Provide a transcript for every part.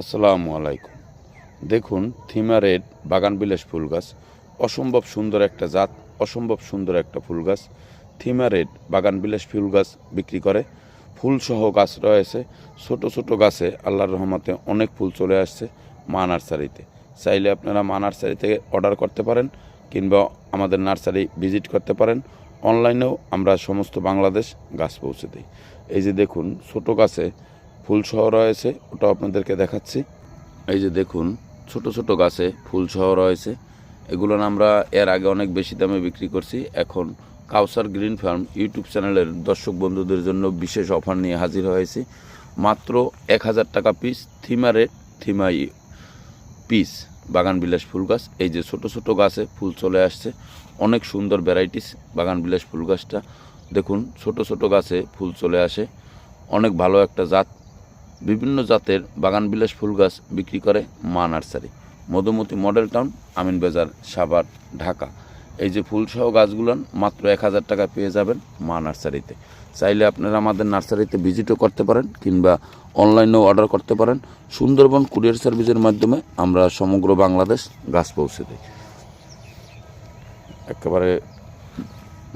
আসসালামু আলাইকুম। দেখুন থিমারেড বাগান বিলাস ফুল গাছ, অসম্ভব সুন্দর একটা জাত, অসম্ভব সুন্দর একটা ফুল গাছ। থিমারেড বাগান বিলাস ফুল গাছ বিক্রি করে। ফুলসহ গাছ রয়েছে। ছোট ছোট গাছে আল্লাহর রহমতে অনেক ফুল চলে আসছে মা নার্সারিতে। চাইলে আপনারা মা নার্সারি থেকে অর্ডার করতে পারেন কিংবা আমাদের নার্সারি ভিজিট করতে পারেন। অনলাইনেও আমরা সমস্ত বাংলাদেশ গাছ পৌঁছে দিই। এই যে দেখুন, ছোট গাছে ফুল সহ রয়েছে ওটা আপনাদেরকে দেখাচ্ছি। এই যে দেখুন, ছোট ছোট গাছে ফুল সহ রয়েছে। এগুলো আমরা এর আগে অনেক বেশি দামে বিক্রি করছি। এখন কাউসার গ্রিন ফার্ম ইউটিউব চ্যানেলের দর্শক বন্ধুদের জন্য বিশেষ অফার নিয়ে হাজির হয়েছি। মাত্র এক হাজার টাকা পিস থিমারে থিমাই পিস বাগান বিলাস ফুল গাছ। এই যে ছোট ছোট গাছে ফুল চলে আসছে, অনেক সুন্দর ভ্যারাইটিস বাগান বিলাস ফুল গাছটা। দেখুন, ছোট ছোট গাছে ফুল চলে আসে। অনেক ভালো একটা জাত বিভিন্ন জাতের বাগান বিলাস ফুল গাছ বিক্রি করে মা nursery. Madhumati model town, Amin Bazar, Savar, Dhaka. এই যে ফুলসহ গাছগুলো মাত্র এক হাজার টাকা পেয়ে যাবেন মা নার্সারিতে। চাইলে আপনারা আমাদের নার্সারিতে ভিজিটও করতে পারেন কিংবা অনলাইনেও অর্ডার করতে পারেন। সুন্দরবন কুরিয়ার সার্ভিসের মাধ্যমে আমরা সমগ্র বাংলাদেশ গাছ পৌঁছে দিই। একেবারে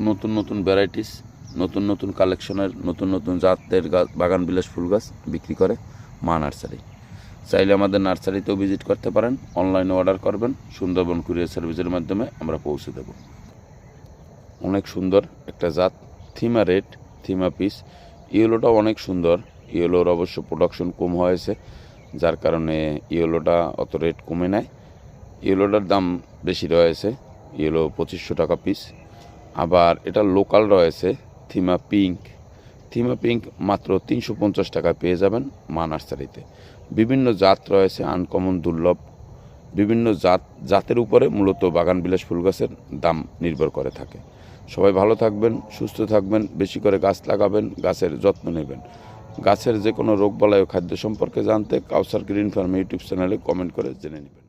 নতুন নতুন ভ্যারাইটিস নতুন নতুন কালেকশনের, নতুন নতুন জাতের গাছ বাগান বিলাস ফুল গাছ বিক্রি করে মা নার্সারি। চাইলে আমাদের নার্সারিতেও ভিজিট করতে পারেন, অনলাইনে অর্ডার করবেন, সুন্দরবন কুরিয়ার সার্ভিসের মাধ্যমে আমরা পৌঁছে দেব। অনেক সুন্দর একটা জাত, থিমা রেড, থিমা পিস। ইয়েলোটা অনেক সুন্দর, ইয়েলোর অবশ্য প্রোডাকশন কম হয়েছে, যার কারণে ইয়েলোটা অত রেট কমে নেয় ইয়েলোটার দাম বেশি রয়েছে, ইয়েলো পঁচিশশো টাকা পিস আবার এটা লোকাল রয়েছে থিমা পিঙ্ক। থিমা পিঙ্ক মাত্র তিনশো পঞ্চাশ টাকায় পেয়ে যাবেন মা নার্সারিতে। বিভিন্ন জাত রয়েছে আনকমন দুর্লভ। বিভিন্ন জাত, জাতের উপরে মূলত বাগান বিলাস ফুল গাছের দাম নির্ভর করে থাকে। সবাই ভালো থাকবেন, সুস্থ থাকবেন, বেশি করে গাছ লাগাবেন, গাছের যত্ন নেবেন। গাছের যে কোনো রোগ বালাই ও খাদ্য সম্পর্কে জানতে কাউসার গ্রিন ফার্ম ইউটিউব চ্যানেলে কমেন্ট করে জেনে নেবেন।